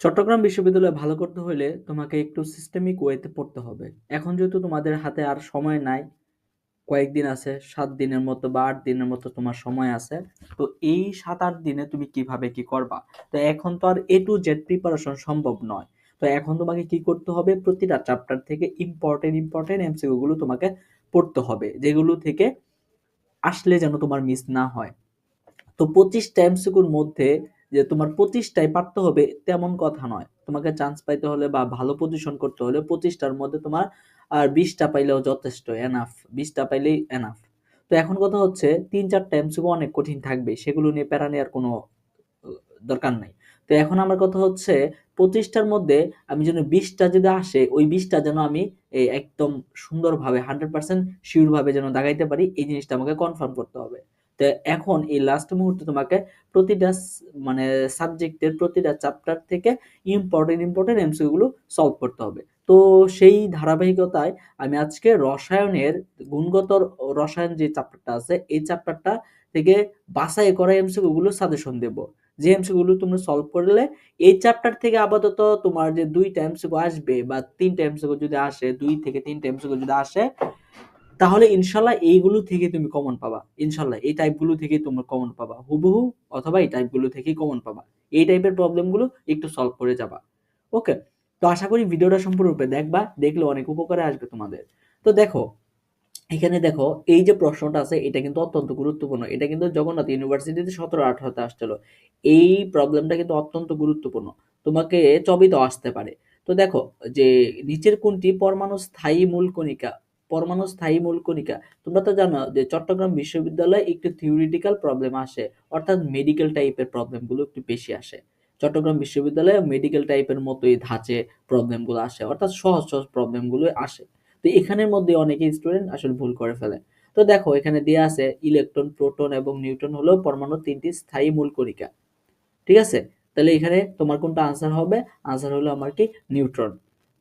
চট্টগ্রাম বিশ্ববিদ্যালয়ে ভালো করতে হলে তোমাকে একটু সিস্টেমিক ওয়েতে পড়তে হবে। এখন যেহেতু তোমাদের হাতে আর সময় নাই, কয়েকদিন আছে, সাত দিনের মতো বা আট দিনের মতো তোমার সময় আছে, তো এই সাত আট দিনে তুমি কীভাবে কি করবা? তো এখন তো আর এ টু জেড প্রিপারেশন সম্ভব নয়। তো এখন তোমাকে কি করতে হবে? প্রতিটা চ্যাপ্টার থেকে ইম্পর্টেন্ট ইম্পর্টেন্ট এমসিকিউ গুলো তোমাকে পড়তে হবে, যেগুলো থেকে আসলে যেন তোমার মিস না হয়। তো পঁচিশটা এমসিকিউর মধ্যে যে তোমার পঁচিশটাই পারতে হবে তেমন কথা নয়। তোমাকে চান্স পাইতে হলে বা ভালো পজিশন করতে হলে পঁচিশটার মধ্যে তোমার, আর বিশটা পাইলেও যথেষ্ট এনাফ বিশটা পাইলেই এনাফ তো এখন কথা হচ্ছে তিন চারটা এমসিকিউ অনেক কঠিন থাকবে, সেগুলো নিয়ে প্যারা নেওয়ার কোনো দরকার নাই। তো এখন আমার কথা হচ্ছে পঁচিশটার মধ্যে আমি যেন বিশটা যদি আসে, ওই বিশটা যেন আমি একদম সুন্দরভাবে হান্ড্রেড পার্সেন্ট শিওরভাবে যেন দাগাইতে পারি, এই জিনিসটা আমাকে কনফার্ম করতে হবে। তো এখন এই লাস্ট মুহূর্তে তোমাকে প্রতিটা মানে সাবজেক্টের প্রতিটা চ্যাপ্টার থেকে ইম্পর্টেন্ট ইম্পর্টেন্ট এমসিগুলো সলভ করতে হবে। তো সেই ধারাবাহিকতায় আমি আজকে রসায়নের গুণগত রসায়ন যে চ্যাপ্টারটা আছে, এই চ্যাপ্টারটা থেকে বাছাই করা এমসিগুলো সাজেশন দেব। যে এমসিগুলো তুমি সলভ করলে এই চ্যাপ্টার থেকে আপাতত তোমার যে দুইটা এমসিকু আসবে বা তিনটা এমসিকু যদি আসে, দুই থেকে তিনটা এমসিকু যদি আসে তাহলে ইনশাল্লাহ এইগুলো থেকে তুমি কমন পাবা। ইনশাল্লাহ এই টাইপগুলো থেকে তোমার কমন পাবা। হুবহু অথবা এই টাইপগুলো থেকেই কমন পাবা। এই টাইপের প্রবলেমগুলো একটু সলভ করে যাবা। ওকে তো আশা করি ভিডিওটা সম্পূর্ণরূপে দেখবা। দেখলে অনেক উপকারে আসবে তোমাদের। তো দেখো, এখানে দেখো, এই যে প্রশ্নটা আছে, এটা কিন্তু অত্যন্ত গুরুত্বপূর্ণ। এটা কিন্তু জগন্নাথ ইউনিভার্সিটিতে সতেরো আঠারোতে আসছিল। এই প্রবলেমটা কিন্তু অত্যন্ত গুরুত্বপূর্ণ। তোমাকে চবিত আসতে পারে। তো দেখো, যে নিচের কোনটি পরমাণু স্থায়ী মূল কণিকা? পরমাণু স্থায়ী মূল কণিকা। তোমরা তো জানো যে চট্টগ্রাম বিশ্ববিদ্যালয়ে একটু থিওরিটিক্যাল প্রবলেম আসে, অর্থাৎ মেডিকেল টাইপের প্রবলেমগুলো একটু বেশি আসে। চট্টগ্রাম বিশ্ববিদ্যালয়ে মেডিকেল টাইপের মতোই ধাঁচে প্রবলেমগুলো আসে, অর্থাৎ সহজ সহজ প্রবলেমগুলো আসে। তো এখানের মধ্যে অনেকে স্টুডেন্ট আসলে ভুল করে ফেলে। তো দেখো, এখানে দেওয়া আছে ইলেকট্রন প্রোটন এবং নিউট্রন হলো পরমাণু তিনটি স্থায়ী মূল কণিকা। ঠিক আছে? তাহলে এখানে তোমার কোনটা আনসার হবে? আনসার হলো আমার কি? নিউট্রন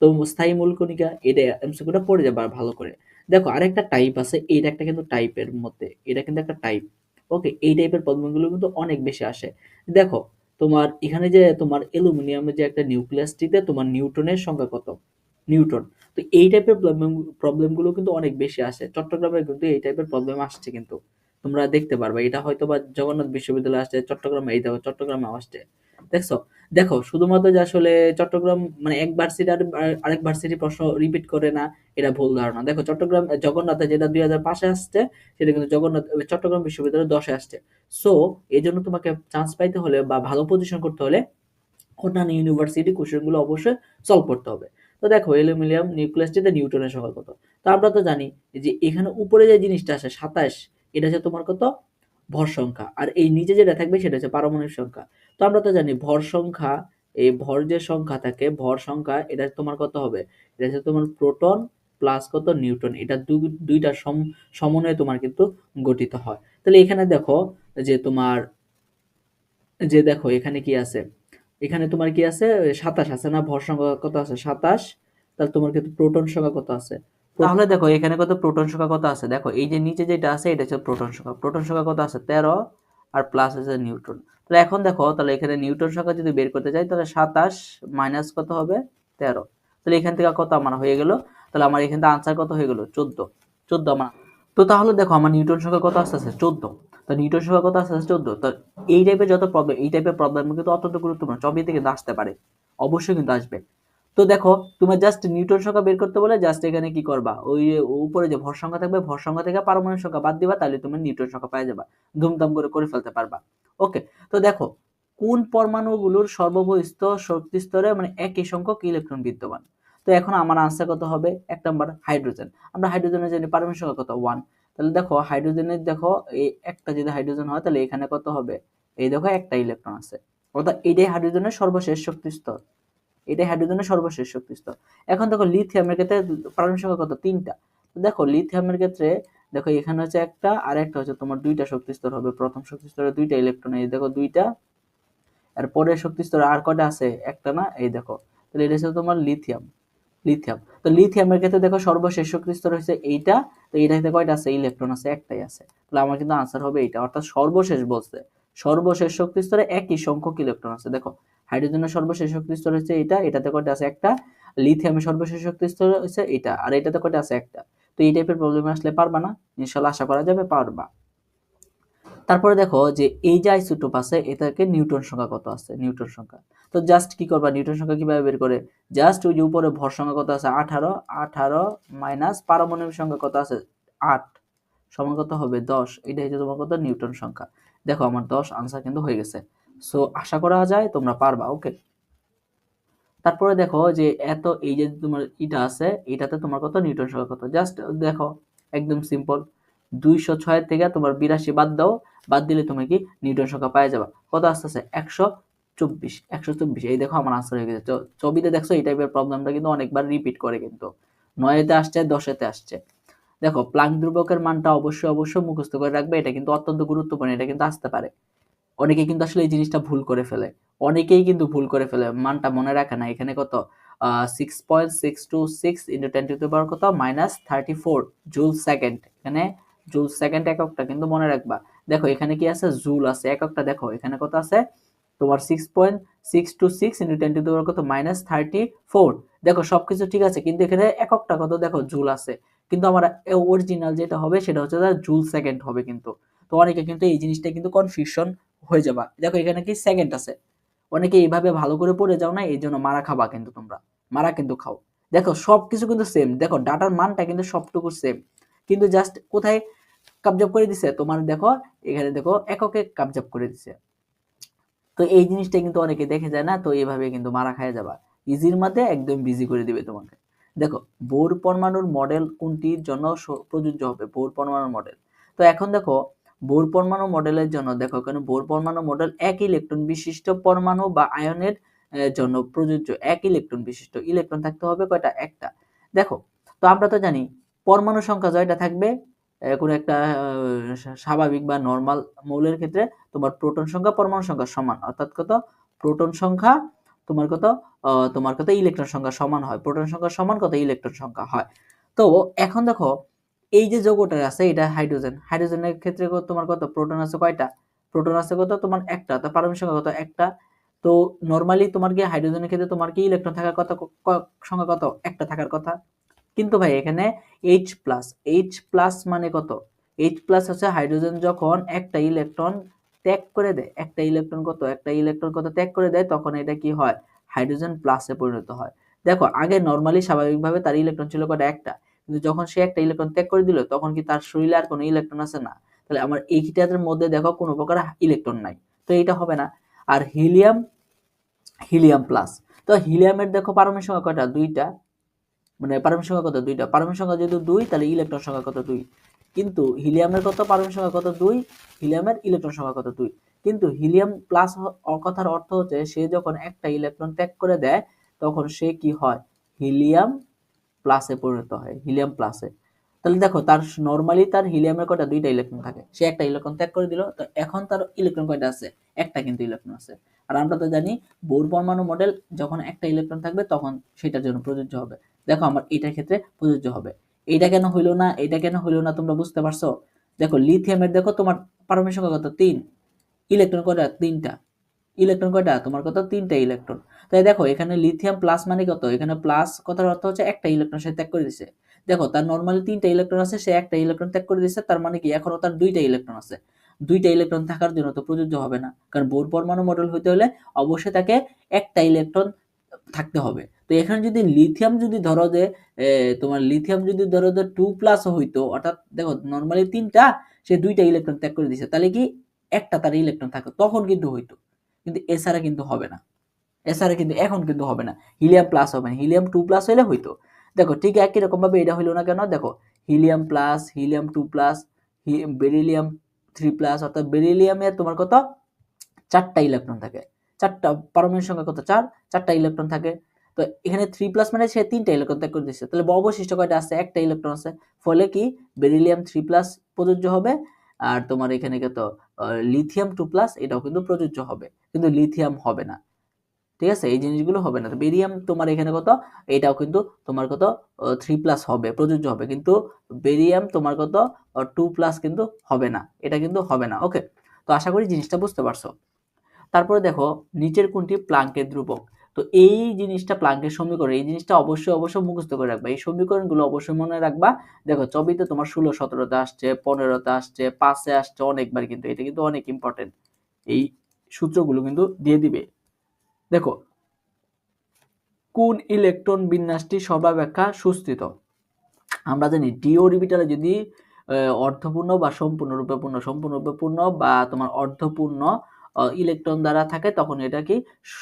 তো স্থায়ী মূল কণিকা এটা এমসিকিউটা পড়ে যাবে আর ভালো করে। দেখো, আরেকটা টাইপ আছে, এইটা একটা কিন্তু টাইপের মধ্যে, এটা কিন্তু একটা টাইপ ওকে এই টাইপের প্রবলেমগুলো কিন্তু অনেক বেশি আসে। দেখো, তোমার এখানে যে তোমার অ্যালুমিনিয়ামের যে একটা নিউক্লিয়াসটিতে তোমার নিউটনের সংখ্যা কত? নিউটন তো এই টাইপের প্রবলেম প্রবলেমগুলো কিন্তু অনেক বেশি আসে। চট্টগ্রামে কিন্তু এই টাইপের প্রবলেম আসছে কিন্তু। তোমরা দেখতে পারবে, এটা হয়তো বা জগন্নাথ বিশ্ববিদ্যালয়ে আসছে, চট্টগ্রামে, এই দেখো, চট্টগ্রামে আসছে। দেখছ? দেখো, শুধুমাত্র যে আসলে চট্টগ্রাম মানে এক ভার্সিটি আর আরেক ভার্সিটি প্রশ্ন রিপিট করে না, এটা ভুল ধারণা। দেখো, চট্টগ্রাম জগন্নাথে যেটা দুই হাজার পাঁচে আসছে, সেটা কিন্তু জগন্নাথ চট্টগ্রাম বিশ্ববিদ্যালয়ে দশে আসছে। সো এই জন্য তোমাকে চান্স পাইতে হলে বা ভালো পজিশন করতে হলে অন্যান্য ইউনিভার্সিটি কোশ্চেনগুলো অবশ্যই সলভ করতে হবে। তো দেখো অ্যালুমিনিয়াম নিউক্লিয়াসটিতে নিউটনের সংখ্যা কত? তো আমরা তো জানি যে এখানে উপরে যে জিনিসটা আসে সাতাশ, এটা হচ্ছে তোমার কত? ভর সংখ্যা। আর এই নিচে যেটা থাকবে, সেটা হচ্ছে পারমাণবিক সংখ্যা। তো আমরা তো জানি ভর সংখ্যা, এই ভর যে সংখ্যা থাকে, ভর সংখ্যা এটা তোমার কত হবে? এটা হচ্ছে তোমার প্রোটন প্লাস কত? নিউটন এটা দুইটা সমন্বয়ে তোমার কিন্তু গঠিত হয়। তাহলে এখানে দেখো যে তোমার, যে দেখো এখানে কি আছে? এখানে তোমার কি আছে? সাতাশ আছে না? ভর সংখ্যা কত আছে? সাতাশ। তাহলে তোমার কিন্তু প্রোটন সংখ্যা কত আছে? তাহলে দেখো এখানে কত? প্রোটন সংখ্যা কত আছে? দেখো এই যে নিচে যেটা আছে, এটা হচ্ছে প্রোটন সংখ্যা। প্রোটন সংখ্যা কত আছে? তেরো। আর প্লাস আছে নিউটন তাহলে এখন দেখো, তাহলে এখানে নিউটন সংখ্যা যদি বের করতে চাই তাহলে সাতাশ মাইনাস কত হবে? তেরো। তাহলে এখান থেকে কত আমার হয়ে গেল? তাহলে আমার এখান থেকে আনসার কত হয়ে গেল? চোদ্দ। চোদ্দ আমার। তো তাহলে দেখো, আমার নিউটন সংখ্যা কত আস্তে চোদ্দ। তো নিউটন সংখ্যা কত আসতেছে চোদ্দ। তো এই টাইপের যত প্রবলেম এই টাইপের প্রবলেম কিন্তু অত্যন্ত গুরুত্বপূর্ণ। চব্বিশ থেকে আসতে পারে। অবশ্যই কিন্তু আসবে। তো দেখো তোমার জাস্ট নিউটন সংখ্যা বের করতে বলে জাস্ট এখানে কি করবা? ওই উপরে যে ভর সংখ্যা থাকবে, ভর সংখ্যা থেকে পারমাণবিক সংখ্যা বাদ দিবা, তাহলে তুমি নিউটন সংখ্যা পাই যাবা। ধুমধাম করে করে ফেলতে পারবা। ওকে তো দেখো, কোন পরমাণুগুলোর সর্ববহিস্থ শক্তি স্তরে মানে একই সংখ্যক ইলেকট্রন বিদ্যমান? তো এখন আমার আনসার কত হবে? এক নম্বর হাইড্রোজেন আমরা হাইড্রোজেনের জানি পারমাণবিক সংখ্যা কত? ওয়ান তাহলে দেখো হাইড্রোজেনের দেখো, এই একটা যদি হাইড্রোজেন হয়, তাহলে এখানে কত হবে? এই দেখো একটা ইলেকট্রন আছে। অর্থাৎ এটাই হাইড্রোজেনের সর্বশেষ শক্তি স্তর। এটাই হাইড্রোজেনের সর্বশেষ শক্তি স্তর। এখন দেখো লিথিয়ামের ক্ষেত্রে পারমাণবিক সংখ্যা কত? তিনটা। দেখো লিথিয়ামের ক্ষেত্রে দেখো এখানে হচ্ছে একটা, আর একটা হচ্ছে তোমার দুইটা শক্তি স্তর হবে। প্রথম শক্তি স্তরে দুইটা ইলেকট্রন এই দেখো দুইটা। আর পরের শক্তি স্তরে আর কটা আছে? একটা না? এই দেখো। তাহলে এটা হচ্ছে তোমার লিথিয়াম লিথিয়াম তো লিথিয়ামের ক্ষেত্রে দেখো সর্বশেষ শক্তি স্তর হচ্ছে এইটা। তো এইটাতে কয়টা আছে? ইলেকট্রন আছে, একটাই আছে। তাহলে আমার কিন্তু আনসার হবে এইটা। অর্থাৎ সর্বশেষ বলছে। সর্বশেষ শক্তি স্তরে একই সংখ্যক ইলেকট্রন আছে। দেখো, হাইড্রোজেনের সর্বশেষ শক্তি স্তর হচ্ছে এটা, এটাতে কয়টা আছে? একটা। লিথিয়ামের সর্বশেষ শক্তি স্তর হচ্ছে এটা, আর এটাতে কয়টা আছে? একটা। তো এই টাইপের প্রবলেম আসলে পারবা না? ইনশাল্লাহ আশা করা যাবে, পারবা। তারপরে দেখো যে এই যে আইসোটোপ আছে, এটাকে নিউটন সংখ্যা কত আছে? নিউটন সংখ্যা। তো জাস্ট কি করবা? নিউটন সংখ্যা কীভাবে বের করে? জাস্ট ওই যে উপরে ভর সংখ্যা কত আছে? আঠারো আঠারো মাইনাস পারমাণবিক সংখ্যা কত আছে? আট। সমান কত হবে? দশ। এটা হচ্ছে তোমার কত? নিউটন সংখ্যা। দেখো আমার দশ আনসার কিন্তু হয়ে গেছে। সো আশা করা যায় তোমরা পারবা ওকে তারপরে দেখো যে এত এই যে তোমার এটা আছে, এটাতে তোমার কত? নিউটন সংখ্যা কত? জাস্ট দেখো, একদম সিম্পল দুইশো ছয় থেকে তোমার বিরাশি বাদ দাও, বাদ দিলে তুমি কি? নিউটন সংখ্যা পাওয়া যাবা। কত আস্তে আছে একশো চব্বিশ একশো চব্বিশ। এই দেখো আমার আনসার হয়ে গেছে। ছবিতে দেখছ এই টাইপের প্রবলেমটা কিন্তু অনেকবার রিপিট করে কিন্তু। নয়েতে আসছে, দশেতে আসছে। দেখো, প্লাঙ্ক ধ্রুবকের মানটা অবশ্যই অবশ্যই মুখস্থ করে রাখবে। এটা কিন্তু অত্যন্ত গুরুত্বপূর্ণ, এটা কিন্তু আসতে পারে। অনেকে কিন্তু আসলে এই জিনিসটা ভুল করে ফেলে। অনেকেই কিন্তু ভুল করে ফেলে। মানটা মনে রাখে না। এখানে কত? Six point six two six into ten to power কত? Minus thirty four joule second এখানে জুল সেকেন্ড এককটা কিন্তু মনে রাখবা। দেখো, এখানে কি আছে? জুল আছে। এককটা দেখো, এখানে কত আছে? তোমার six point six two six into ten to power কত? মাইনাস থার্টি ফোর দেখো, সবকিছু ঠিক আছে, কিন্তু এখানে এককটা কত? দেখো জুল আছে। কিন্তু আমার অরিজিনাল যেটা হবে সেটা হচ্ছে তার জুল সেকেন্ড হবে কিন্তু। তো অনেকে কিন্তু এই জিনিসটা কিন্তু কনফিউশন হয়ে যাবা। দেখো এখানে কি সেকেন্ড আছে? অনেকে এইভাবে ভালো করে পড়ে যাও না এই জন্য মারা খাবা কিন্তু তোমরা। মারা কিন্তু খাও। দেখো সব কিছু কিন্তু সেম দেখো ডাটার মানটা কিন্তু সবটুকু সেম কিন্তু জাস্ট কোথায় কাবজাব করে দিছে? তোমার দেখো, এখানে দেখো এককে কাবজাব করে দিছে। তো এই জিনিসটা কিন্তু অনেকে দেখে যায় না, তো এইভাবে কিন্তু মারা খায় যাবা। ইজির মধ্যে একদম বিজি করে দিবে তোমাকে। দেখো, বোর পরমাণুর মডেল কোনটির জন্য প্রযোজ্য হবে? বোর পরমাণুর মডেল তো এখন দেখো, বোর পরমাণু মডেলের জন্য, দেখো, এখানে বোর পরমাণু মডেল এক ইলেকট্রন বিশিষ্ট পরমাণু বা আয়নের জন্য প্রযোজ্য। এক ইলেকট্রন বিশিষ্ট। ইলেকট্রন থাকতে হবে কয়টা? একটা। দেখো, তো আমরা তো জানি, পরমাণু সংখ্যা জয়টা থাকবে কোনো একটা স্বাভাবিক বা নর্মাল মৌলের ক্ষেত্রে তোমার প্রোটন সংখ্যা পরমাণু সংখ্যা সমান। অর্থাৎ কত? প্রোটন সংখ্যা তোমার কত? তোমার কত? ইলেকট্রন সংখ্যা সমান হয়। প্রোটন সংখ্যা সমান কত? ইলেকট্রন সংখ্যা হয়। তো এখন দেখো, এই যে যৌগটা আছে, এটা হাইড্রোজেন হাইড্রোজেনের ক্ষেত্রে তোমার কত? প্রোটন আছে কয়টা? প্রোটন আছে কত? তোমার একটা। তো পারমাণবিক সংখ্যা কত? একটা। তো নর্মালি তোমার কি হাইড্রোজেনের ক্ষেত্রে তোমার কি ইলেকট্রন থাকার কথা? সংখ্যা কত? একটা থাকার কথা। কিন্তু ভাই, এখানে এইচ প্লাস এইচ প্লাস মানে কত? এইচ প্লাস হচ্ছে হাইড্রোজেন যখন একটা ইলেকট্রন ত্যাগ করে দেয়। একটা ইলেকট্রন কত? একটা ইলেকট্রন কত ত্যাগ করে দেয়, তখন এটা কি হয়? হাইড্রোজেন প্লাসে পরিণত হয়। দেখো, আগে নর্মালি স্বাভাবিকভাবে তার ইলেকট্রন ছিল কটা? একটা। কিন্তু যখন সে একটা ইলেকট্রন ত্যাগ করে দিল, তখন কি তার শরীরে আর কোনো ইলেকট্রন আছে না? তাহলে আমার এইটার মধ্যে দেখো কোনো প্রকার ইলেকট্রন নাই। তো এইটা হবে না। আর হিলিয়াম হিলিয়াম প্লাস তো হিলিয়ামের দেখো পারমাণবিক সংখ্যা কয়টা দুইটা। মানে পারমাণবিক সংখ্যা কত? দুইটা। পারমাণবিক সংখ্যা যেহেতু দুই, তাহলে ইলেকট্রন সংখ্যা কত? দুই। কিন্তু হিলিয়ামের কত পারমাণবিক সংখ্যা কত দুই, হিলিয়ামের ইলেকট্রন সংখ্যা কত দুই। কিন্তু হিলিয়াম প্লাস কথার অর্থ হচ্ছে সে যখন একটা ইলেকট্রন ত্যাগ করে দেয়, তখন সে কি হয়? হিলিয়াম প্লাসে পরিণত হয়, হিলিয়াম প্লাসে তাহলে দেখো, তার নর্মালি তার হিলিয়ামের কয়টা? দুইটা ইলেকট্রন থাকে। সে একটা ইলেকট্রন ত্যাগ করে দিল, তো এখন তার ইলেকট্রন কয়টা আছে? একটা কিন্তু ইলেকট্রন আছে। আর আমরা তো জানি, বোর পরমাণু মডেল যখন একটা ইলেকট্রন থাকবে, তখন সেটার জন্য প্রযোজ্য হবে। দেখো আমার এটার ক্ষেত্রে প্রযোজ্য হবে। এইটা কেন হইল না এটা কেন হইল না তোমরা বুঝতে পারছ? দেখো লিথিয়ামের দেখো তোমার পারমাণবিক সংখ্যা কত? তিন। ইলেকট্রন কয়টা? তিনটা। ইলেকট্রন কয়টা? তোমার কত? তিনটা ইলেকট্রন তাই দেখো, এখানে লিথিয়াম প্লাস মানে কত? এখানে প্লাস কথার অর্থ হচ্ছে একটা ইলেকট্রন সে ত্যাগ করে দিছে। দেখো, তার নর্মালি তিনটা ইলেকট্রন আছে, সে একটা ইলেকট্রন ত্যাগ করে দিছে, তার মানে কি? এখনও তার দুইটা ইলেকট্রন আছে। দুইটা ইলেকট্রন থাকার জন্য তো প্রযোজ্য হবে না। কারণ বোর পরমাণু মডেল হইতে হলে অবশ্যই তাকে একটা ইলেকট্রন থাকতে হবে। তো এখানে যদি লিথিয়াম যদি ধরো যে তোমার লিথিয়াম যদি ধরো যে টু প্লাস হইতো, অর্থাৎ দেখো নর্মালি তিনটা, সে দুইটা ইলেকট্রন ত্যাগ করে দিছে, তাহলে কি একটা তার ইলেকট্রন থাকতো তখন কিন্তু হইতো। কিন্তু এছাড়া কিন্তু হবে না। এছাড়া কিন্তু এখন কিন্তু হবে না। হিলিয়াম প্লাস হবে না। হিলিয়াম টু প্লাস হলে হইতো। দেখো ঠিক একই রকম ভাবে এটা হইল না কেন? দেখো helium plus helium two plus beryllium three plus অর্থাৎ বেরিলিয়ামের তোমার কত? চারটা ইলেকট্রন থাকে। চারটা পারমাণবিক সংখ্যা কত? চার। চারটা ইলেকট্রন থাকে। তো এখানে থ্রি প্লাস মানে সে তিনটা ইলেকট্রন ত্যাগ করে দিচ্ছে তাহলে অবশিষ্ট কয়টা আছে? একটা ইলেকট্রন আছে। ফলে কি? বেরিলিয়াম থ্রি প্লাস প্রযোজ্য হবে। আর তোমার এখানে কত? লিথিয়াম টু প্লাস এটাও কিন্তু প্রযোজ্য হবে। কিন্তু লিথিয়াম হবে না। ঠিক আছে? এই জিনিসগুলো হবে না। তো বেরিয়াম তোমার এখানে কত? এটাও কিন্তু তোমার কত? থ্রি প্লাস হবে, প্রযোজ্য হবে। কিন্তু বেরিয়াম তোমার কত? টু প্লাস কিন্তু হবে না। এটা কিন্তু হবে না। ওকে তো আশা করি জিনিসটা বুঝতে পারছ। তারপরে দেখো, নিচের কোনটি? প্লাঙ্কের ধ্রুবক। তো এই জিনিসটা প্লাঙ্কের সমীকরণ, এই জিনিসটা অবশ্যই অবশ্যই মুখস্থ করে রাখবা। এই সমীকরণগুলো অবশ্যই মনে রাখবা। দেখো, ছবিতে তোমার ষোলো, সতেরোতে আসছে, পনেরোতে আসছে, পাঁচে আসছে অনেকবার কিন্তু এটা কিন্তু অনেক ইম্পর্টেন্ট এই সূত্রগুলো কিন্তু দিয়ে দিবে। দেখো, কোন ইলেকট্রন বিন্যাসটি সর্বাপেক্ষা সুস্থিত? আমরা জানি ডি অরবিটালে যদি অর্ধপূর্ণ বা সম্পূর্ণরূপে পূর্ণ সম্পূর্ণরূপে পূর্ণ বা তোমার অর্ধপূর্ণ ইলেকট্রন দ্বারা থাকে, তখন এটা কি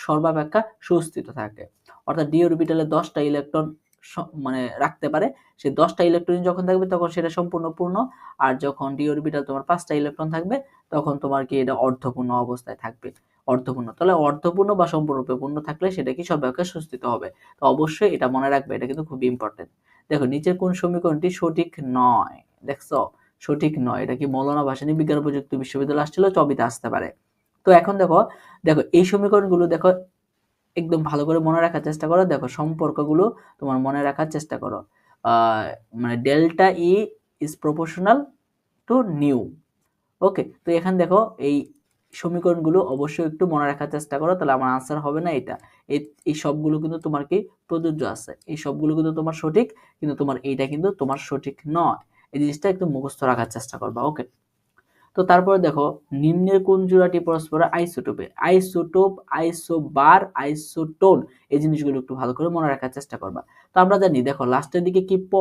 সর্বাপেক্ষা সুস্থিত থাকে। অর্থাৎ ডি অরবিটালে দশটা ইলেকট্রন মানে রাখতে পারে। সেই দশটা ইলেকট্রন যখন থাকবে, তখন সেটা সম্পূর্ণ পূর্ণ। আর যখন ডি অরবিটাল তোমার পাঁচটা ইলেকট্রন থাকবে, তখন তোমার কি এটা অর্ধপূর্ণ অবস্থায় থাকবে। অর্ধপূর্ণ। তাহলে অর্ধপূর্ণ বা সম্পূর্ণরূপে পূর্ণ থাকলে সেটা কি সর্বাপেক্ষা সুস্থিত হবে? তো অবশ্যই এটা মনে রাখবে, এটা কিন্তু খুব ইম্পর্টেন্ট দেখো, নিচের কোন সমীকরণটি সঠিক নয়? দেখছ? সঠিক নয়। এটা কি মৌলানা ভাসানী বিজ্ঞান প্রযুক্তি বিশ্ববিদ্যালয় আসছিল চবিতে আসতে পারে। তো এখন দেখো দেখো, এই সমীকরণগুলো দেখো, একদম ভালো করে মনে রাখার চেষ্টা করো। দেখো, সম্পর্কগুলো তোমার মনে রাখার চেষ্টা করো। মানে delta E is proportional to nu okay তো এখানে দেখো, এই সমীকরণগুলো অবশ্যই একটু মনে রাখার চেষ্টা করো, তাহলে আমার আনসার হবে না এটা। এই সবগুলো কিন্তু তোমার কি? প্রযোজ্য আছে। এই সবগুলো কিন্তু তোমার সঠিক, কিন্তু তোমার এইটা কিন্তু তোমার সঠিক নয়। এই জিনিসটা একটু মুখস্থ রাখার চেষ্টা করবা ওকে তো তারপরে দেখো, নিম্নের কোন জোড়াটি পরস্পর আইসোটোপে আইসোটোপ আইসোবার আইসোটোন এই জিনিসগুলো একটু ভালো করে মনে রাখার চেষ্টা করবা। তো আমরা জানি, দেখো লাস্টের দিকে কি প?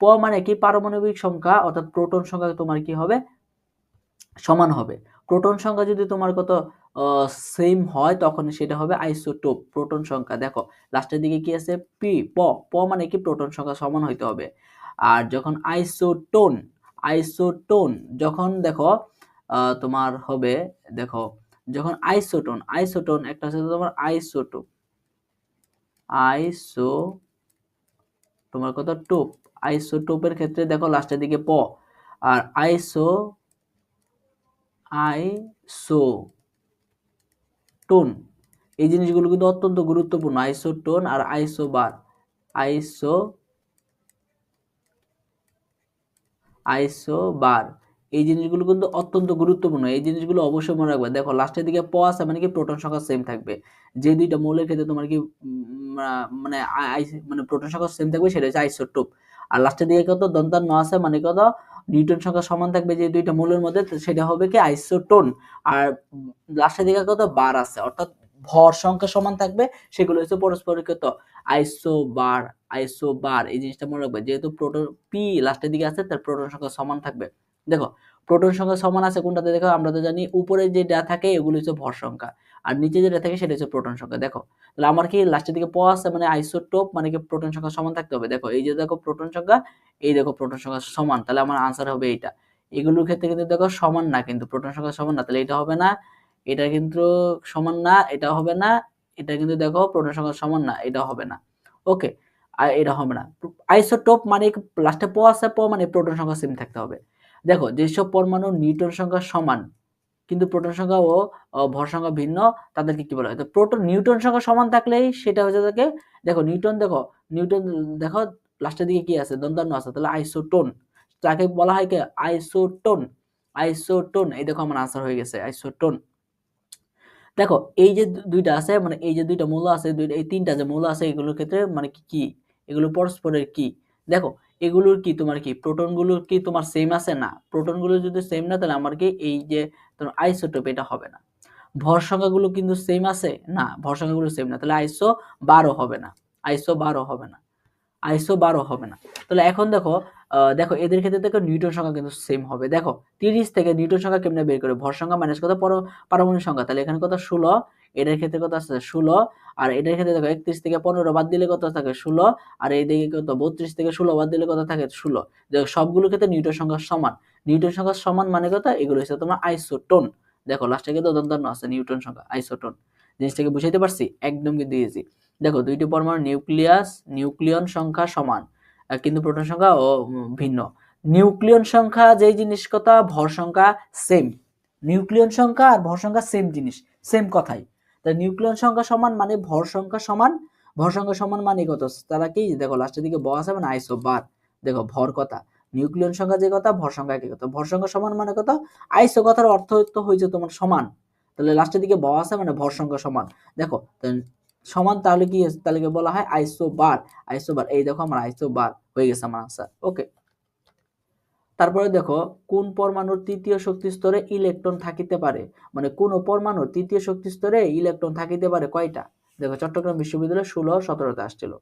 প মানে কি? পারমাণবিক সংখ্যা, অর্থাৎ প্রোটন সংখ্যা তোমার কি হবে? সমান হবে। প্রোটন সংখ্যা যদি তোমার কত সেম হয়, তখন সেটা হবে আইসোটোপ প্রোটন সংখ্যা। দেখো লাস্টের দিকে কি আছে? পি প। প মানে কি? প্রোটন সংখ্যা সমান হইতে হবে। আর যখন আইসোটোন আইসোটোন, যখন দেখো তোমার হবে, দেখো, যখন আইসোটোন আইসোটোন একটা হচ্ছে তোমার আইসোটোপ। আইসো, তোমার কত টোপ। আইসোটোপের ক্ষেত্রে দেখো লাস্টের দিকে প, আর আইসো আইসো টোন এই জিনিসগুলো কিন্তু অত্যন্ত গুরুত্বপূর্ণ, আইসোটোন আর আইসোবার। আইসো আইসোবার এই জিনিসগুলো কিন্তু অত্যন্ত গুরুত্বপূর্ণ। এই জিনিসগুলো অবশ্যই মনে রাখবে। দেখো লাস্টের দিকে প আছে মানে কি প্রোটন সংখ্যা সেম থাকবে। যে দুইটা মৌলের ক্ষেত্রে তোমার কি মানে মানে প্রোটন সংখ্যা সেম থাকবে সেটা হচ্ছে আইসোটোপ। আর লাস্টের দিকে কত? দন্তান্ন আছে মানে কত? নিউটন সংখ্যা সমান থাকবে যে দুইটা মৌলের মধ্যে, সেটা হবে কি আইসোটোন। আর লাস্টের দিকে কত? বার আছে। অর্থাৎ ভর সংখ্যা সমান থাকবে, সেগুলো হচ্ছে পরস্পরিকত আইসো বার আইসো বার এই জিনিসটা মনে রাখবে। যেহেতু প্রোটন পি লাস্টের দিকে আছে, তার প্রোটন সংখ্যা সমান থাকবে। দেখো প্রোটন সংখ্যা সমান আছে কোনটাতে? দেখো, আমরা তো জানি উপরে যেটা থাকে, এগুলো হচ্ছে ভর সংখ্যা। আর নিচে যেটা থাকে, সেটা হচ্ছে প্রোটন সংখ্যা। দেখো, তাহলে আমার কি লাস্টের দিকে প আছে? মানে আইসোটোপ মানে কি প্রোটন সংখ্যা সমান থাকতে হবে? দেখো, এই যে দেখো প্রোটন সংখ্যা, এই দেখো প্রোটন সংখ্যা সমান। তাহলে আমার আনসার হবে এইটা। এগুলোর ক্ষেত্রে কিন্তু দেখো সমান না, কিন্তু প্রোটন সংখ্যা সমান না, তাহলে এটা হবে না এটা কিন্তু সমান না, এটা হবে না, এটা কিন্তু দেখো প্রোটন সংখ্যা সমান না, এটা হবে না। ওকে এটা হবে না। আইসোটোপ মানে লাস্টে প আছে প মানে প্রোটন সংখ্যা সেম থাকতে হবে। দেখো, যেসব পরমাণু নিউটন সংখ্যা সমান, কিন্তু প্রোটন সংখ্যা ও ভর সংখ্যা ভিন্ন, তাদেরকে কি বলা হয়? তো প্রোটন নিউটন সংখ্যা সমান থাকলেই সেটা হচ্ছে থাকে দেখো নিউটন দেখো নিউটন দেখো লাস্টের দিকে কি আছে? দন্তান্ন আছে, তাহলে আইসোটোন তাকে বলা হয় কি? আইসোটোন আইসোটোন এই দেখো আমার আনসার হয়ে গেছে আইসোটোন দেখো, এই যে দুইটা আছে মানে এই যে দুইটা মূল্য আছে দুইটা এই তিনটা যে মূল্য আছে, এগুলোর ক্ষেত্রে মানে কি এগুলো পরস্পরের কি? দেখো, এগুলোর কি তোমার কি? প্রোটনগুলোর কি তোমার সেম আছে? না। প্রোটনগুলো যদি সেম না, তাহলে আমার কি এই যে তোমার আইসোটোপ এটা হবে না। ভর সংখ্যাগুলো কিন্তু সেম আছে? না, ভর সংখ্যাগুলো সেম না। তাহলে আইসো বারো হবে না। আইসো বারো হবে না। আইসো বারো হবে না। তাহলে এখন দেখো দেখো, এদের ক্ষেত্রে দেখো নিউটন সংখ্যা কিন্তু সেম হবে। দেখো, তিরিশ থেকে নিউটন সংখ্যা কেমনে বের করে ভর সংখ্যা মাইনাস কত? পর, পারমাণবিক সংখ্যা। তাহলে এখানে কত? ষোলো। এটার ক্ষেত্রে কত আছে? ষোলো। আর এটার ক্ষেত্রে দেখো, একত্রিশ থেকে পনেরো বাদ দিলে কত থাকে? ষোলো। আর এই দিকে কত? বত্রিশ থেকে ষোলো বাদ দিলে কত থাকে? ষোলো। দেখো সবগুলো ক্ষেত্রে নিউটন সংখ্যা সমান। নিউটন সংখ্যা সমান মানে কত? এগুলো হচ্ছে তোমার আইসোটোন। দেখো লাস্টে কিন্তু দন্তান্ন আছে নিউটন সংখ্যা, আইসোটোন। জিনিসটাকে বুঝাইতে পারছি? একদম কিন্তু ইজি দেখো, দুইটি পরমাণু নিউক্লিয়াস নিউক্লিয়ন সংখ্যা সমান। কিন্তু প্রোটন সংখ্যা ও ভিন্ন। নিউক্লিয়ন সংখ্যা যেই জিনিস কথা, ভর সংখ্যা সেম নিউক্লিয়ন সংখ্যা আর ভর সংখ্যা সেম জিনিস সেম কথাই। তা নিউক্লিয়ন সংখ্যা সমান মানে ভর সংখ্যা সমান, ভর সংখ্যা সমান মানে কত? তারা কি, দেখো লাস্টের দিকে ব আছে মানে আইসো বার দেখো, ভর কথা। নিউক্লিয়ন সংখ্যা যে কথা, ভর সংখ্যা একই কথা। ভর সংখ্যা সমান মানে কত? আইসো কথার অর্থ হয়েছে তোমার সমান। তাহলে লাস্টের দিকে ব আছে মানে ভর সংখ্যা সমান। দেখো তাহলে সমান তাহলে কি তাহলে বলা হয় আইসো বার আইসো বার এই দেখো আমার আইসো বার হয়ে গেছে আমার আনসার ওকে তারপরে দেখো, কোন পরমাণুর তৃতীয় শক্তি স্তরে ইলেকট্রন থাকিতে পারে? মানে কোন পরমাণুর তৃতীয় শক্তি স্তরে ইলেকট্রন থাকিতে পারে কয়টা? দেখো, চট্টগ্রাম বিশ্ববিদ্যালয়ে ষোলো সতেরোতে আসছিল।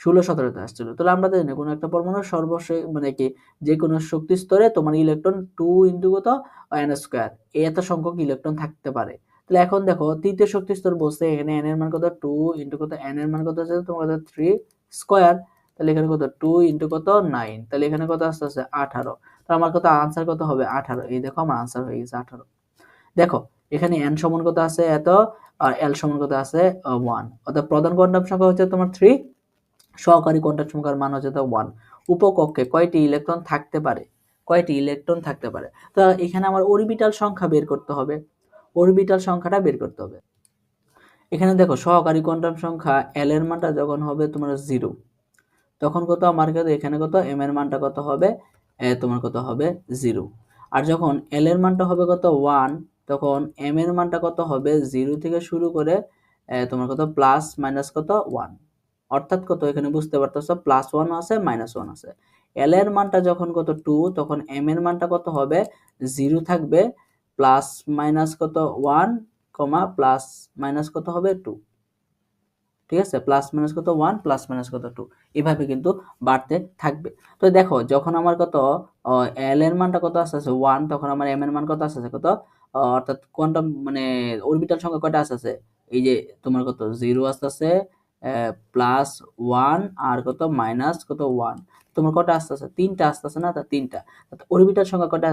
ষোলো সতেরোতে আসছিল। তাহলে আমরা জানি কোনো একটা পরমাণুর সর্বশেষ মানে কি, যে কোনো শক্তি স্তরে তোমার ইলেকট্রন টু ইন্টু কত? এন স্কোয়ার এত সংখ্যক ইলেকট্রন থাকতে পারে। তাহলে এখন দেখো তৃতীয় শক্তি স্তর বলছে, এখানে এন এর মান কত? টু ইন্টু কত? এন এর মান কত আছে? তোমার কত? থ্রি স্কোয়ার তাহলে এখানে কত? টু ইন্টু কত? নাইন তাহলে এখানে কত আসতে আছে আঠারো। তাহলে আমার কত? আনসার কত হবে? আঠারো। এই দেখো আমার আনসার হয়ে গেছে আঠারো। দেখো, এখানে এন সমান কত আছে? এত, আর এল সমান কত আছে? ওয়ান অর্থাৎ প্রধান কোয়ান্টাম সংখ্যা হচ্ছে তোমার থ্রি সহকারী কোয়ান্টাম সংখ্যার মান হচ্ছে তো ওয়ান উপকক্ষে কয়টি ইলেকট্রন থাকতে পারে? কয়টি ইলেকট্রন থাকতে পারে? তো এখানে আমার অরবিটাল সংখ্যা বের করতে হবে। অরবিটাল সংখ্যাটা বের করতে হবে। এখানে দেখো সহকারী কোয়ান্টাম সংখ্যা এল এর মানটা যখন হবে তোমার জিরো। তখন কত আমার কত? এখানে কত? এম এর মানটা কত হবে? তোমার কত হবে? জিরো। আর যখন এল এর মানটা হবে কত? ওয়ান, তখন এম এর মানটা কত হবে? জিরো থেকে শুরু করে তোমার কত? প্লাস, মাইনাস কত? ওয়ান। অর্থাৎ কত? এখানে বুঝতে পারতেছ, প্লাস ওয়ান আছে, মাইনাস ওয়ান আছে। এল এর মানটা যখন কত? টু, তখন এম এর মানটা কত হবে? জিরো থাকবে। প্লাস মাইনাস কত? ওয়ান কমা প্লাস মাইনাস কত হবে? টু ঠিক আছে? প্লাস মাইনাস কত? ওয়ান প্লাস মাইনাস কত? টু এভাবে কিন্তু বাড়তে থাকবে। তো দেখো, যখন আমার কত? এল এর মানটা কত আসতেছে ওয়ান তখন আমার এম এর মান কত আসতেছে কত? অর্থাৎ কোয়ান্টাম মানে অরবিটাল সংখ্যা কয়টা আসতেছে এই যে তোমার কত? জিরো আসতেছে প্লাস ওয়ান আর কত? মাইনাস কত? ওয়ান তোমার কটা আসতেছে তিনটা আসতেছে না? তা তিনটা। অরবিটাল সংখ্যা কটা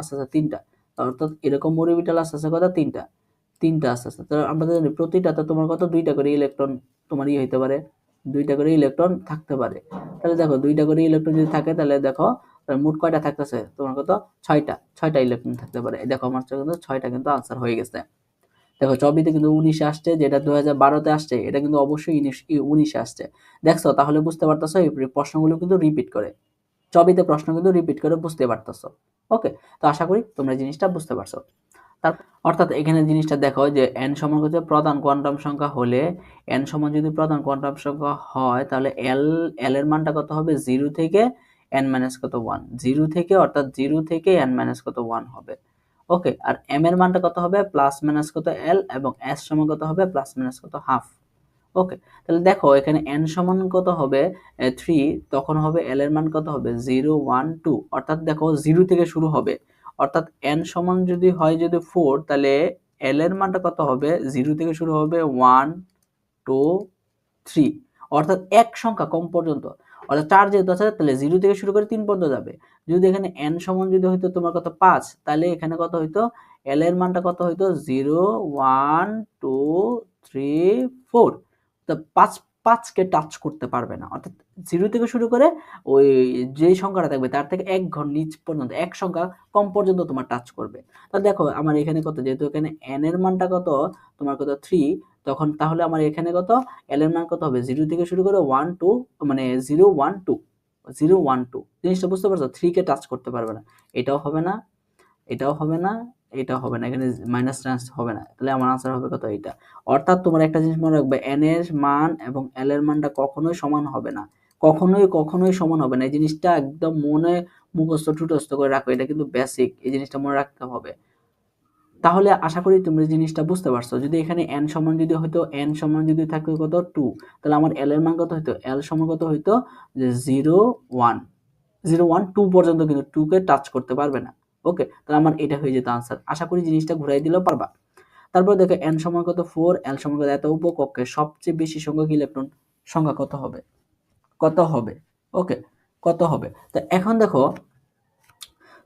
আসতেছে তিনটা। অর্থাৎ এরকম অরবিটাল আসতেছে কত তিনটা তিনটা আসতেছে তো আমরা জানি প্রতিটাতে তোমার কত? দুইটা করে ইলেকট্রন তোমার ইয়ে হইতে পারে, দুইটা করে ইলেকট্রন থাকতে পারে। তাহলে দেখো, দুইটা করে ইলেকট্রন যদি থাকে, তাহলে দেখো মোট কয়টা থাকতেছে? তোমার কত? ছয়টা ছয়টা ইলেকট্রন থাকতে পারে। দেখো, আমার কিন্তু ছয়টা কিন্তু আনসার হয়ে গেছে। দেখো চবিতে কিন্তু উনিশে আসছে, যেটা দু হাজার বারোতে আসছে, এটা কিন্তু অবশ্যই উনিশে আসছে। দেখছ, তাহলে বুঝতে পারতেছো, এই প্রশ্নগুলো কিন্তু রিপিট করে। চবিতে প্রশ্ন কিন্তু রিপিট করে বুঝতে পারতেছো। ওকে তো আশা করি তোমরা জিনিসটা বুঝতে পারছ। তার অর্থাৎ এখানে জিনিসটা দেখো যে এন সমান হচ্ছে প্রধান কোয়ান্টাম সংখ্যা হলে এন সমান যদি প্রধান কোয়ান্টাম সংখ্যা হয়, তাহলে এল এল এর মানটা কত হবে? জিরো থেকে এন মাইনাস কত ওয়ান জিরো থেকে, অর্থাৎ জিরো থেকে এন মাইনাস কত ওয়ান হবে। ওকে আর এম এর মানটা কত হবে? প্লাস মাইনাস কত এল এবং এস সমান কত হবে? প্লাস মাইনাস কত হাফ ওকে তাহলে দেখো এখানে এন সমান কত হবে থ্রি তখন হবে এল এর মান কত হবে? জিরো ওয়ান টু অর্থাৎ দেখো জিরো থেকে শুরু হবে। অর্থাৎ এন সমান যদি হয় যদি ফোর তাহলে এল এর মানটা কত হবে? জিরো থেকে শুরু হবে ওয়ান টু থ্রি অর্থাৎ এক সংখ্যা কম পর্যন্ত। অর্থাৎ চার যেহেতু আছে, তাহলে জিরো থেকে শুরু করে তিন পর্যন্ত যাবে। যদি এখানে এন সমান যদি হইতো তোমার কত? পাঁচ, তাহলে এখানে কত হইতো? এল এর মানটা কত হইতো? Zero one two three four পাঁচ পাঁচকে টাচ করতে পারবে না। অর্থাৎ জিরো থেকে শুরু করে ওই যে সংখ্যাটা থাকবে, তার থেকে এক ঘর নিচ পর্যন্ত, এক সংখ্যা কম পর্যন্ত তোমার টাচ করবে। তা দেখো, আমার এখানে কত? যেহেতু এখানে এন এর মানটা কত? তোমার কত? থ্রি তখন তাহলে আমার এখানে কত? এল এর মান কত হবে? জিরো থেকে শুরু করে ওয়ান টু মানে zero one two zero one two জিনিসটা বুঝতে পারছ? থ্রিকে টাচ করতে পারবে না। এটাও হবে না, এটাও হবে না এটা হবে না, এখানে মাইনাস চান্স হবে না। তাহলে আমার আনসার হবে কত এটা অর্থাৎ তোমার একটা জিনিস মনে রাখবে এন এর মান এবং এল এর মানটা কখনোই সমান হবে না। কখনোই কখনোই সমান হবে না। এই জিনিসটা একদম মনে মুখস্থ টুটস্থ করে রাখো, এটা কিন্তু বেসিক এই জিনিসটা মনে রাখতে হবে। তাহলে আশা করি তুমি জিনিসটা বুঝতে পারছ। যদি এখানে এন সমান যদি হয়তো এন সমান যদি থাকতো কত? টু তাহলে আমার এল এর মান কত হইতো? এল সমান কত হইতো? যে zero one zero one two পর্যন্ত কিন্তু টুকে টাচ করতে পারবে না। ওকে তাহলে আমার এটা হয়ে যেত আনসার আশা করি জিনিসটা ঘুরাই দিলেও পারবা। তারপর দেখো এন সময় কত? ফোর এল সমান কত? এত উপকক্ষে সবচেয়ে বেশি সংখ্যক ইলেকট্রন সংখ্যা কত হবে? কত হবে? ওকে কত হবে? তো এখন দেখো,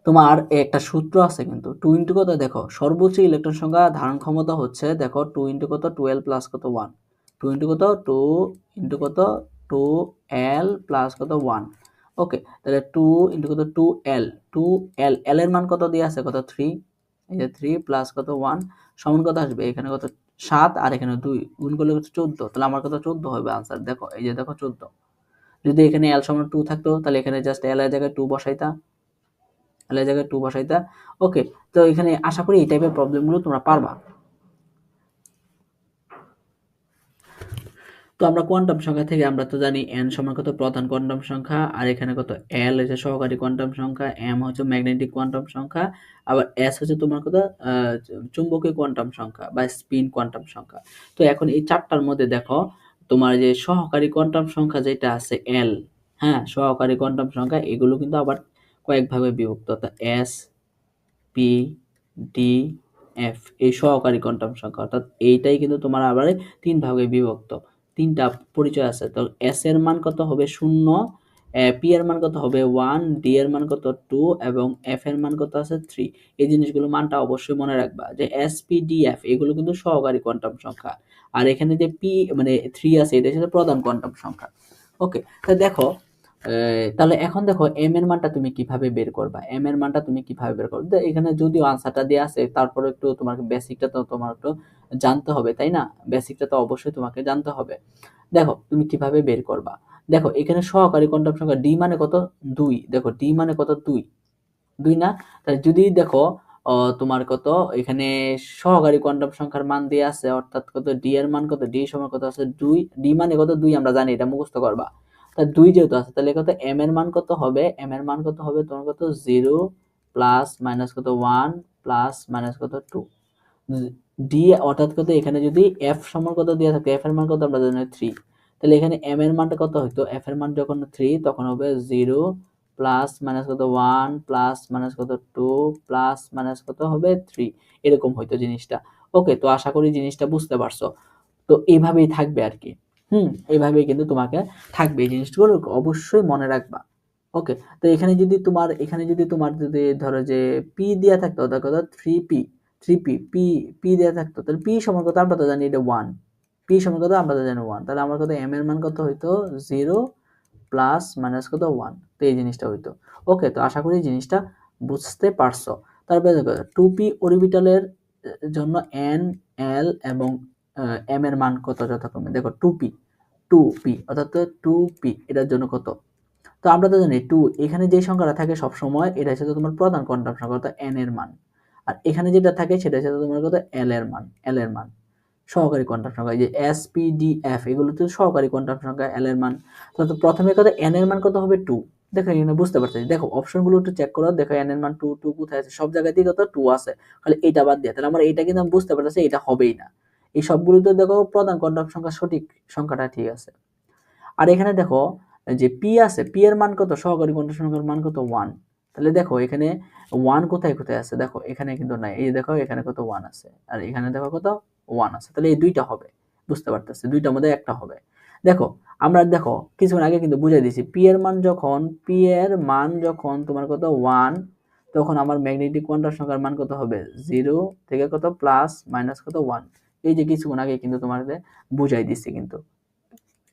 তোমার একটা সূত্র আছে কিন্তু। টু ইন্টু কত? দেখো, সর্বোচ্চ ইলেকট্রন সংখ্যা ধারণ ক্ষমতা হচ্ছে, দেখো টু ইন্টু কত? টুয়েলভ প্লাস কত? ওয়ান টু ইন্টু কত? টু ইন্টু কত? টু এল প্লাস কত? ওয়ান ওকে তাহলে টু ইন্টু কত? Two L two L L এর মান কত দিয়ে আছে? কত? থ্রি এই যে থ্রি প্লাস কত? ওয়ান সমান কত আসবে? এখানে কত? সাত, আর এখানে দুই। গুণ করলে কত? চোদ্দ। তাহলে আমার কত? চোদ্দ হবে আনসার দেখো, এই যে দেখো, চোদ্দ। যদি এখানে এল সমান টু থাকতো, তাহলে এখানে জাস্ট এল এর জায়গায় টু বসাইতা। এল এই জায়গায় টু বসাইতা। ওকে তো এখানে আশা করি এই টাইপের প্রবলেমগুলো তোমরা পারবা তো আমরা কোয়ান্টাম সংখ্যা থেকে আমরা তো জানি এন সমান কত প্রধান কোয়ান্টাম সংখ্যা, আর এখানে কত এল হচ্ছে সহকারী কোয়ান্টাম সংখ্যা এম হচ্ছে ম্যাগনেটিক কোয়ান্টাম সংখ্যা, আবার এস হচ্ছে তোমার কত চুম্বকীয় কোয়ান্টাম সংখ্যা বা স্পিন কোয়ান্টাম সংখ্যা। তো এখন এই চারটার মধ্যে দেখো, তোমার যে সহকারী কোয়ান্টাম সংখ্যা যেটা আছে এল হ্যাঁ সহকারী কোয়ান্টাম সংখ্যা, এগুলো কিন্তু আবার কয়েক ভাগে বিভক্ত। অর্থাৎ এস পি ডি এফ এই সহকারী কোয়ান্টাম সংখ্যা, অর্থাৎ এইটাই কিন্তু তোমার আবার তিন ভাগে বিভক্ত। তিনটা পরিচয় আছে। তো এস এর মান কত হবে শূন্য পি এর মান কত হবে ওয়ান ডি এর মান কত টু এবং এফ এর মান কত আছে থ্রি এই জিনিসগুলো মানটা অবশ্যই মনে রাখবা যে এস পি ডি এফ এগুলো কিন্তু সহকারী কোয়ান্টাম সংখ্যা। আর এখানে যে পি মানে থ্রি আছে এটা সাথে প্রধান কোয়ান্টাম সংখ্যা। ওকে তা দেখো তাহলে এখন দেখো এম এর মানটা তুমি কীভাবে বের করবা? এম এর মানটা তুমি কীভাবে বের করবে? এখানে যদিও আনসারটা দেওয়া আছে তারপর একটু তোমার বেসিকটা তো তোমার একটু জানতে হবে, তাই না? বেসিকটা তো অবশ্যই তোমাকে জানতে হবে। দেখো, তুমি কীভাবে বের করবা? দেখো, এখানে সহকারী কোয়ান্টাম সংখ্যা ডি মানে কত? দুই। দেখো ডি মানে কত? দুই। দুই না? তাহলে যদি দেখো তোমার কত? এখানে সহকারী কোয়ান্টাম সংখ্যার মান দিয়ে আছে, অর্থাৎ কত? ডি এর মান কত? ডি সমান কত আছে? দুই। ডি মানে কত? দুই, আমরা জানি, এটা মুখস্থ করবা। তাহলে দুই যেহেতু আছে, তাহলে কত এম এর মান কত হবে? এম এর মান কত হবে? তোমার কত? জিরো প্লাস মাইনাস কত? ওয়ান প্লাস মাইনাস কত? টু ডি অর্থাৎ কত? এখানে যদি এফ সমান কত দিয়ে থাকে এফ এর মান কত? আমরা জানি থ্রি তাহলে এখানে এম এর মানটা কত হইতো? এফ এর মান যখন থ্রি তখন হবে জিরো প্লাস মাইনাস কত? ওয়ান প্লাস মাইনাস কত? টু প্লাস মাইনাস কত? হবে থ্রি এরকম হইতো জিনিসটা। ওকে তো আশা করি জিনিসটা বুঝতে পারছ। তো এইভাবেই থাকবে আর কি। হুম এইভাবেই কিন্তু তোমাকে থাকবে এই জিনিসগুলো অবশ্যই মনে রাখবা। ওকে তো এখানে যদি তোমার, এখানে যদি তোমার যদি ধরো যে পি দেওয়া থাকতো, দেখো three P three P P P দেওয়া থাকতো, তাহলে পি সমান কত? আমরা তো জানি এটা ওয়ান পি সমান কত? আমরা তো জানি ওয়ান তাহলে আমার কত? এম এর মান কত হইতো? জিরো প্লাস মাইনাস কত? ওয়ান তো এই জিনিসটা হইতো। ওকে তো আশা করি জিনিসটা বুঝতে পারছ। তারপরে দেখো টু পি অরবিটালের জন্য এন এল এবং এম এর মান কত যথাক্রমে? দেখো টু পি টু পি অর্থাৎ টু পি এটার জন্য কত? তো আমরা তো জানি টু এখানে যে সংখ্যাটা থাকে সবসময় এটা হচ্ছে তোমার প্রধান কোয়ান্টাম সংখ্যা, অর্থাৎ এন এর মান। আর এখানে যেটা থাকে সেটা হচ্ছে তোমার কত? এল এর মান এল এর মান। সহকারী কোয়ান্টাম সংখ্যা যে এস পি ডি এফ এগুলো তো সহকারী কোয়ান্টাম সংখ্যা এল এর মান। তো প্রথমে কত? এন এর মান কত হবে? টু দেখো, এখানে বুঝতে পারছি। দেখো অপশনগুলো একটু চেক করো। দেখো এন এর মান টু টু কোথায় আছে? সব জায়গাতেই কত? টু আছে। তাহলে এইটা বাদ দিয়ে। তাহলে আমার এটা কিন্তু বুঝতে পারতেছি এটা হবেই না। এই সবগুলোতে দেখো প্রধান কোয়ান্টাম সংখ্যা সঠিক সংখ্যাটা ঠিক আছে। আর এখানে দেখো যে পি আছে পি এর মান কত? সহকারী কোয়ান্টাম সংখ্যার মান কত? ওয়ান তাহলে দেখো, এখানে ওয়ান কোথায় কোথায় আছে? দেখো, এখানে কিন্তু নাই। এই দেখো, এখানে কত ওয়ান আছে? আর এখানে দেখো কত ওয়ান আছে। তাহলে এই দুইটা হবে। বুঝতে পারতেছে? দুইটার মধ্যে একটা হবে। দেখো, আমরা দেখো, কিছুক্ষণ আগে কিন্তু বুঝাই দিয়েছি পি এর মান যখন পি এর মান যখন তোমার কত? ওয়ান তখন আমার ম্যাগনেটিক কোয়ান্টাম সংখ্যার মান কত হবে? জিরো থেকে কত? প্লাস মাইনাস কত? ওয়ান এই যে কিছুক্ষণ আগে কিন্তু তোমাদের বুঝাই দিচ্ছি কিন্তু।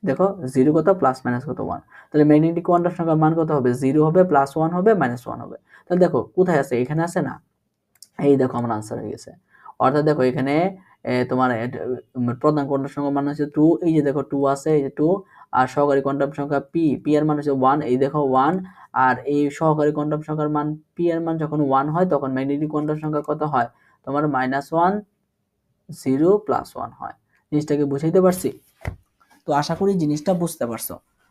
দেখো জিরো কত প্লাস মাইনাস কত ওয়ান তাহলে ম্যাগনেটিক কোয়ান্টাম সংখ্যার মান কত হবে? জিরো হবে প্লাস ওয়ান হবে মাইনাস ওয়ান হবে। তাহলে দেখো, কোথায় আছে? এখানে আছে না? এই দেখো, আমার আনসার হয়ে গেছে। অর্থাৎ দেখো, এখানে তোমার প্রধান কোয়ান্টাম সংখ্যা মান হচ্ছে টু এই যে দেখো টু আছে, এই যে টু আর সহকারী কোয়ান্টাম সংখ্যা পি পি এর মান হচ্ছে ওয়ান এই দেখো ওয়ান আর এই সহকারী কোয়ান্টাম সংখ্যার মান পি এর মান যখন ওয়ান হয়, তখন ম্যাগনেটিক কোয়ান্টাম সংখ্যা কত হয়? তোমার minus one zero plus one হয়। জিনিসটাকে বুঝাইতে পারছি? তো আশা করি জিনিসটা বুঝতে পারছ।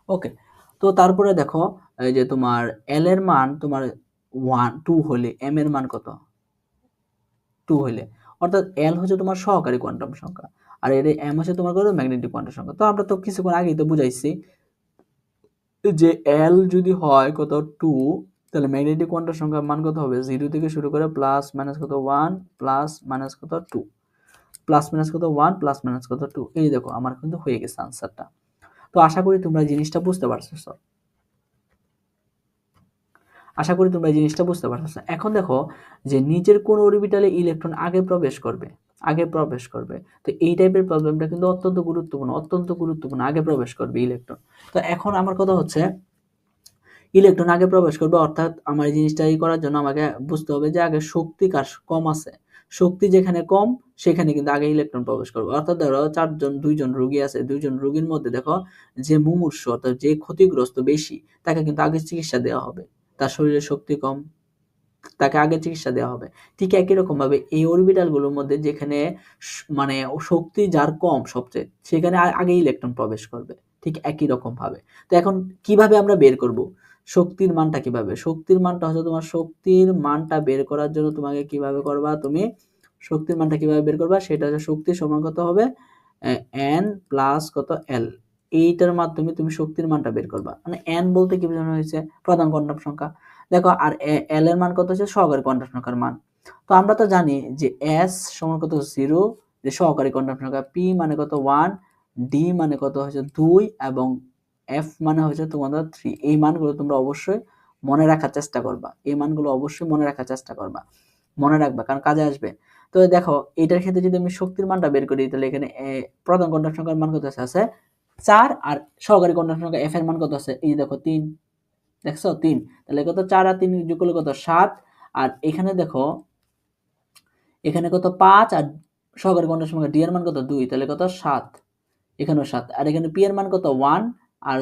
ওকে, তো তারপরে দেখো, এই যে তোমার এল এর মান তোমার ওয়ান টু হলে এম এর মান কত? টু হলে। অর্থাৎ এল হচ্ছে তোমার সহকারী কোয়ান্টাম সংখ্যা, আর এর এম হচ্ছে তোমার কত? ম্যাগনেটিক কোয়ান্টাম সংখ্যা। তো আমরা তো কিছুক্ষণ আগেই তো বুঝাইছি যে এল যদি হয় কত? টু তাহলে ম্যাগনেটিক কোয়ান্টাম সংখ্যার মান কত হবে? জিরো থেকে শুরু করে প্লাস মাইনাস কত? ওয়ান প্লাস মাইনাস কত? টু প্লাস মাইনাস কত? ওয়ান প্লাস মাইনাস কত? টু এই দেখো, আমার কিন্তু হয়ে গেছে আনসারটা তো আশা করি তোমরা জিনিসটা বুঝতে পারছ আশা করি তোমরা জিনিসটা বুঝতে পারছ এখন দেখো যে নিচের কোন অরবিটালে ইলেকট্রন আগে প্রবেশ করবে? আগে প্রবেশ করবে। তো এই টাইপের প্রবলেমটা কিন্তু অত্যন্ত গুরুত্বপূর্ণ অত্যন্ত গুরুত্বপূর্ণ। আগে প্রবেশ করবে ইলেকট্রন তো এখন আমার কথা হচ্ছে ইলেকট্রন আগে প্রবেশ করবে, অর্থাৎ আমার এই জিনিসটা এই করার জন্য আমাকে বুঝতে হবে যে আগে শক্তি কার কম আছে। শক্তি যেখানে কম, সেখানে কিন্তু আগে ইলেকট্রন প্রবেশ করবে। অর্থাৎ ধরো চারজন, দুইজন রুগী আছে, দুইজন রুগীর মধ্যে দেখো যে মুমূর্ষ অর্থাৎ যে ক্ষতিগ্রস্ত বেশি, তাকে কিন্তু আগে চিকিৎসা দেওয়া হবে। তার শরীরে শক্তি কম, তাকে আগে চিকিৎসা দেওয়া হবে। ঠিক একই রকম ভাবে এই অরবিটালগুলোর মধ্যে যেখানে মানে শক্তি যার কম সবচেয়ে, সেখানে আগে ইলেকট্রন প্রবেশ করবে। ঠিক একই রকম ভাবে তো এখন কীভাবে আমরা বের করব? শক্তির মানটা কীভাবে? শক্তির মানটা হচ্ছে তোমার শক্তির মানটা বের করার জন্য তোমাকে কীভাবে করবা? তুমি শক্তির মানটা কীভাবে বের করবা? সেটা হচ্ছে শক্তির সমান কত হবে? এন প্লাস কত এল এইটার মাধ্যমে তুমি শক্তির মানটা বের করবা। মানে এন বলতে কি বোঝানো হয়েছে? প্রধান কোয়ান্টাম সংখ্যা। দেখো, আর এল এর মান কত হচ্ছে? সহকারী কোয়ান্টাম সংখ্যার মান। তো আমরা তো জানি যে এস সমান কত জিরো যে সহকারী কোয়ান্টাম সংখ্যা পি মানে কত? ওয়ান ডি মানে কত? হচ্ছে দুই। এবং এফ মানে হচ্ছে তোমাদের থ্রি এই মানগুলো তোমরা অবশ্যই মনে রাখার চেষ্টা করবা। এই মানগুলো অবশ্যই মনে রাখার চেষ্টা করবা। মনে রাখবা, কারণ কাজে আসবে। তো দেখো, এটার ক্ষেত্রে যদি আমি শক্তির মানটা বের করি, তাহলে এখানে প্রধান কোয়ান্টাম সংখ্যার মান কত আছে? চার, আর সহকারী কোয়ান্টাম সংখ্যা এফ এর মান কত আছে? এই দেখো, তিন। দেখছ? তিন। তাহলে কত চার আর তিন যোগ করলে কত? সাত। আর এখানে দেখো, এখানে কত পাঁচ, আর সহকারী কোয়ান্টাম সংখ্যা ডি এর মান কত? দুই। তাহলে কত? সাত। এখানেও সাত। আর এখানে পি এর মান কত? ওয়ান আর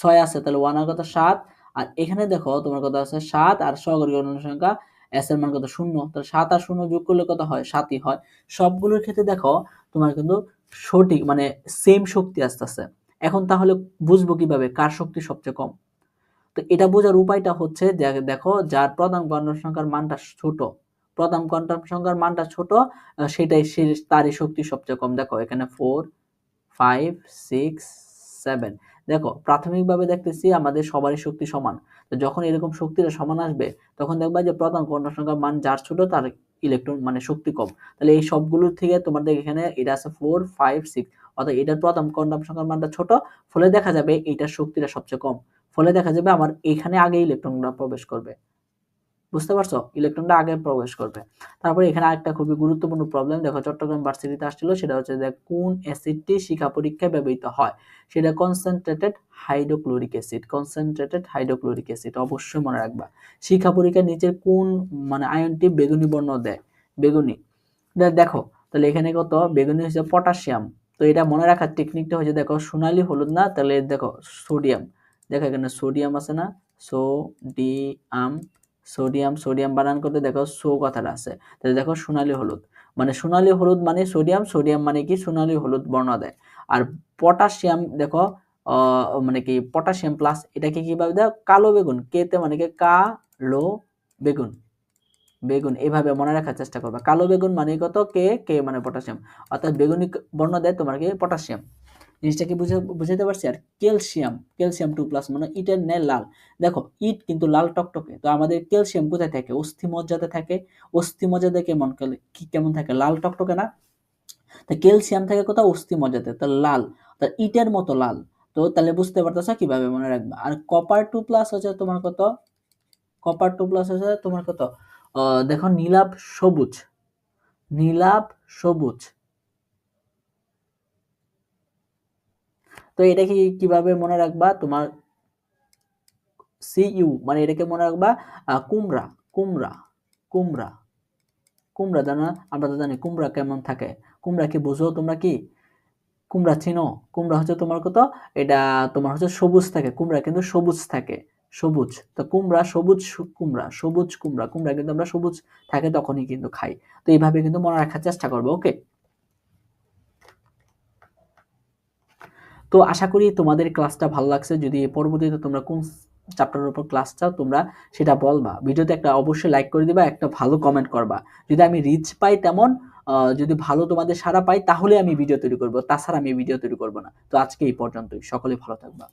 ছয় আছে, তাহলে ওয়ান কথা সাত, আর এখানে দেখো তোমার কথা আছে সাত, আর সহকারী সংখ্যা এস এর মান কত? শূন্য, তাহলে সাত আর শূন্য যোগ করলে কত হয়? সাতই হয়। সবগুলোর ক্ষেত্রে দেখো তোমার কিন্তু সঠিক মানে সেম শক্তি আসতেছে। এখন তাহলে বুঝব কীভাবে? কার শক্তি সবচেয়ে কম? তো এটা বোঝার উপায়টা হচ্ছে দেখো যার প্রধান কোয়ান্টাম সংখ্যার মানটা ছোট, প্রধান কোয়ান্টাম সংখ্যার মানটা ছোট সেটাই সে, তারই শক্তি সবচেয়ে কম। দেখো এখানে ফোর ফাইভ সিক্স সেভেন দেখো, প্রাথমিকভাবে দেখতেছি আমাদের সবারই শক্তি সমান। তো যখন এরকম শক্তিটা সমান আসবে, তখন দেখবা যে প্রধান কর্ণ সংখ্যার মান যার ছোট, তার ইলেকট্রন মানে শক্তি কম। তাহলে এই সবগুলোর থেকে তোমাদের এখানে এটা আছে ফোর ফাইভ সিক্স অর্থাৎ এটার প্রথম কোয়ান্টাম সংখ্যার মানটা ছোট, ফলে দেখা যাবে এটার শক্তিটা সবচেয়ে কম। ফলে দেখা যাবে আমার এখানে আগে ইলেকট্রনগুলো প্রবেশ করবে। বুঝতে পারছ? ইলেকট্রনটা আগে প্রবেশ করবে। তারপরে এখানে আরেকটা খুবই গুরুত্বপূর্ণ প্রবলেম দেখো চট্টগ্রাম ভার্সিটিতে আসছিল, সেটা হচ্ছে যে কোন অ্যাসিডটি শিখা পরীক্ষায় ব্যবহৃত হয়? সেটা concentrated hydrochloric acid concentrated hydrochloric acid অবশ্যই মনে রাখবা। শিখা পরীক্ষার নিচের কোন মানে আয়নটি বেগুনি বর্ণ দেয়? বেগুনি। দেখো, তাহলে এখানে কত? বেগুনি হচ্ছে পটাশিয়াম তো এটা মনে রাখার টেকনিকটা হচ্ছে, দেখো, সোনালি হলুদ না? তাহলে দেখো সোডিয়াম দেখো এখানে সোডিয়াম আছে না? সোডিয়াম সোডিয়াম সোডিয়াম বানান করতে দেখো সো কথাটা আছে। তাহলে দেখো সোনালি হলুদ। মানে সোনালি হলুদ মানে সোডিয়াম সোডিয়াম মানে কি? সোনালি হলুদ বর্ণ দেয়। আর পটাশিয়াম দেখো মানে কি? পটাশিয়াম প্লাস এটাকে কীভাবে দেয়? কালো বেগুন। কেতে মানে কি? কালো বেগুন। বেগুন। এইভাবে মনে রাখার চেষ্টা করবে। কালো বেগুন মানে কত? কে? কে মানে পটাশিয়াম। অর্থাৎ বেগুনি বর্ণ দেয় তোমার কি? পটাশিয়াম। জিনিসটা কি বুঝে বুঝাতে পারছি? আর ক্যালসিয়াম ক্যালসিয়াম টু প্লাস মানে ইটের ন্যায় লাল। দেখো, ইট কিন্তু লাল টকটকে। তো আমাদের ক্যালসিয়াম কোথায় থাকে? অস্থি মজ্জাতে থাকে। অস্থি মজ্জাতে কেমন? কি কেমন থাকে? লাল টকটকে না? তো ক্যালসিয়াম থাকে কোথাও অস্থি মজ্জাতে তো লাল। তো ইটের মতো লাল। তো তাহলে বুঝতে পারতেছো কীভাবে মনে রাখবে? আর কপার টু প্লাস হচ্ছে তোমার কত? কপার টু প্লাস হচ্ছে তোমার কত? দেখো, নীলাভ সবুজ। নীলাভ সবুজ। তো এটা কি কীভাবে মনে রাখবা? তোমার সিইউ মানে এটাকে মনে রাখবা কুমড়া কুমড়া কুমড়া কুমড়া জানো? আমরা তো জানি কুমড়া কেমন থাকে। কুমড়া কি বুঝো তোমরা কি? কুমড়া চিনো? কুমড়া হচ্ছে তোমার কত? এটা তোমার হচ্ছে সবুজ থাকে। কুমড়া কিন্তু সবুজ থাকে। সবুজ। তো কুমড়া সবুজ কুমড়া সবুজ কুমড়া। কুমড়া কিন্তু আমরা সবুজ থাকে তখনই কিন্তু খাই। তো এইভাবে কিন্তু মনে রাখার চেষ্টা করব ওকে তো আশা করি তোমাদের ক্লাসটা ভালো লাগছে। যদি পরবর্তীতে তোমরা কোন চ্যাপ্টারের উপর ক্লাস চাও, তোমরা সেটা বলবা। ভিডিওতে একটা অবশ্যই লাইক করে দিবা, একটা ভালো কমেন্ট করবা। যদি আমি রিচ পাই তেমন যদি ভালো তোমাদের সারা পাই, তাহলে আমি ভিডিও তৈরি করব। তাছাড়া আমি ভিডিও তৈরি করব না। তো আজকে এই পর্যন্তই। সকলে ভালো থাকবা।